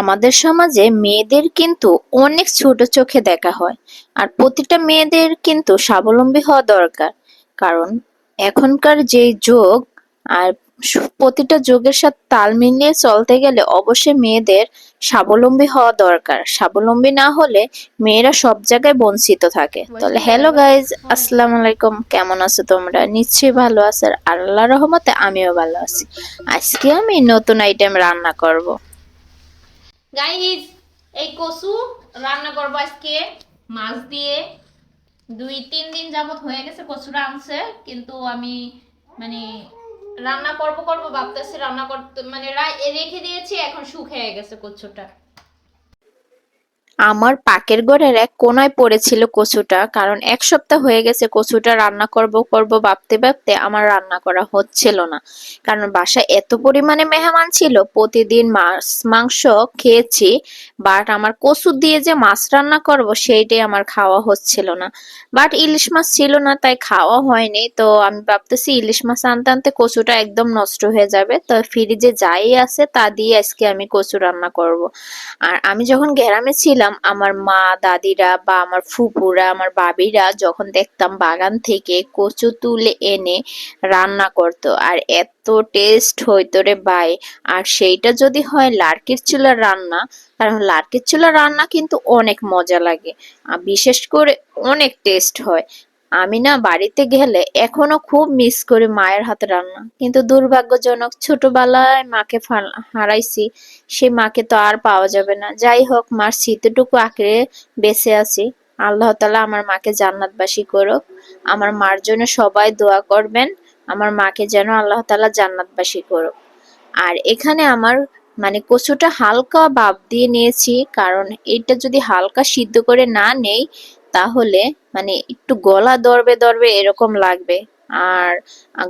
আমাদের সমাজে মেয়েদের কিন্তু অনেক ছোট চোখে দেখা হয়। আর প্রতিটা মেয়েদের কিন্তু স্বাবলম্বী হওয়া দরকার। কারণ এখনকার যে যুগ আর প্রতিটা যুগের সাথে তাল মিলিয়ে চলতে গেলে অবশ্যই মেয়েদের স্বাবলম্বী হওয়া দরকার। স্বাবলম্বী না হলে মেয়েরা সব জায়গায় বঞ্চিত থাকে। তাহলে হ্যালো গাইজ আসসালামু আলাইকুম কেমন আছো তোমরা? নিশ্চয়ই ভালো আছো। আর আল্লাহ রহমতে আমিও ভালো আছি। আজকে আমি নতুন আইটেম রান্না করব। গাইজ এই কচু রান্না করব আজকে। মাছ দিয়ে দুই, তিন দিন যাবত হয়ে গেছে কচুটা আনছে, কিন্তু আমি মানে রান্না করব করব ভাবতেছি রান্না করতে মানে রেখে দিয়েছি, এখন শুকিয়ে গেছে কচুটা। আমার পাকের ঘরের এক কোনায় পড়েছিল কচুটা, কারণ এক সপ্তাহ হয়ে গেছে কচুটা রান্না করব করব, ভাবতে ভাবতে আমার রান্না করা হচ্ছিল না। কারণ বাসায় এত পরিমাণে মেহমান ছিল, প্রতিদিন মাছ, মাংস খেয়েছি বাট আমার কচু দিয়ে যে মাছ রান্না করব সেইটাই আমার খাওয়া হচ্ছিল না। বাট ইলিশ মাছ ছিল না, তাই খাওয়া হয়নি। তো আমি ভাবতেছি ইলিশ মাছ আনতে আনতে কচুটা একদম নষ্ট হয়ে যাবে। তো ফ্রিজে যাই আছে, তা দিয়ে আজকে আমি কচু রান্না করব। আর আমি যখন গ্রামে ছিলাম আমার মা, দাদিরা বা আমার ফুপুরা আমার বাবিরা যখন দেখতাম বাগান থেকে কচু তুলে এনে রান্না করত। আর এত টেস্ট হইতো রে বাই আর সেইটা যদি হয় লার্কির চুলার রান্না, কারণ লার্কির চুলার রান্না কিন্তু অনেক মজা লাগে। আর বিশেষ করে অনেক টেস্ট হয়। আমি না বাড়িতে গেলে এখনও খুব মিস করি মায়ের হাতে রান্না। কিন্তু দুর্ভাগ্যজনক ছোটবেলায় মাকে হারাইছি সে মাকে তো আর পাওয়া যাবে না। যাই হোক, মার স্মৃতিটুকু আঁকড়ে বেঁচে আছি। আল্লাহ তালা আমার মাকে জান্নাতবাসী করুক। আমার মার জন্য সবাই দোয়া করবেন। আমার মাকে যেন আল্লাহ তালা জান্নাতবাসী করুক। আর এখানে আমার মানে কচুটা হালকা ভাপ দিয়ে নিয়েছি, কারণ এটা যদি হালকা সিদ্ধ করে না নেই তাহলে মানে একটু গলা দরবে দরবে এরকম লাগবে। আর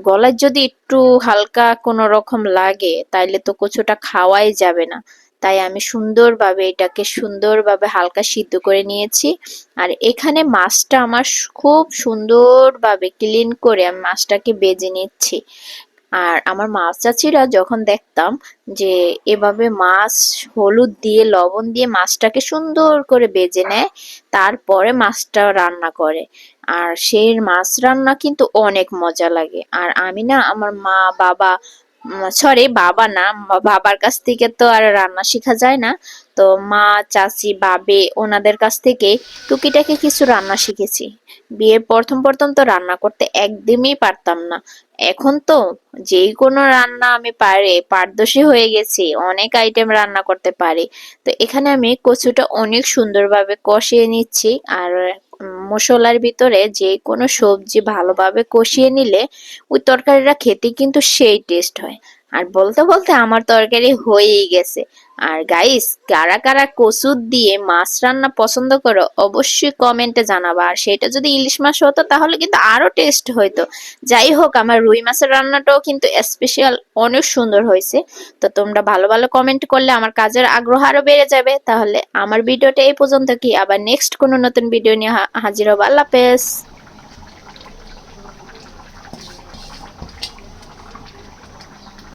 গলায় যদি একটু হালকা কোনো রকম লাগে, তাইলে তো কচুটা খাওয়াই যাবে না। তাই আমি সুন্দরভাবে এটাকে সুন্দরভাবে হালকা সিদ্ধ করে নিয়েছি। আর এখানে মাছটা আমার খুব সুন্দরভাবে ক্লিন করে আমি মাছটাকে বেজে নিচ্ছি। আর আমার মাছ চাচিরা যখন দেখতাম যে এভাবে মাছ হলুদ দিয়ে, লবণ দিয়ে মাছটাকে সুন্দর করে বেজে নেয়, তারপরে মাছটা রান্না করে। আর সেই মাছ রান্না কিন্তু অনেক মজা লাগে। আর আমি না, আমার মা, বাবা সরি বাবা না, বাবার কাছ থেকে তো আর রান্না শেখা যায় না। তো মা, চাচি, বাবে ওনাদের কাছ থেকে টুকিটাকি কিছু রান্না শিখেছি। বিয়ের প্রথম প্রথম তো রান্না করতে একদমই পারতাম না। এখন তো যে কোনো রান্না আমি পারে, পারদর্শী হয়ে গেছি, অনেক আইটেম রান্না করতে পারি। তো এখানে আমি কচুটা অনেক সুন্দরভাবে কষিয়ে নিচ্ছি, আর মশলার ভিতরে যে কোনো সবজি ভালোভাবে কষিয়ে নিলে ওই তরকারিটা খেতে কিন্তু সেই টেস্ট হয়। আর বলতে বলতে আমার তরকারি হয়েই গেছে। আর গাইস কারা কারা কচু দিয়ে মাছ রান্না পছন্দ করো, অবশ্যই কমেন্টে জানাবা। আর সেটা যদি ইলিশ মাছ হতো, তাহলে কিন্তু আরও টেস্ট হইতো। যাই হোক, আমার রুই মাছের রান্নাটাও কিন্তু স্পেশাল অনেক সুন্দর হয়েছে। তো তোমরা ভালো ভালো কমেন্ট করলে আমার কাজের আগ্রহ আরও বেড়ে যাবে। তাহলে আমার ভিডিওটা এই পর্যন্ত কি? আবার নেক্সট কোনো নতুন ভিডিও নিয়ে হাজির হব। আল্লাহ হাফেজ।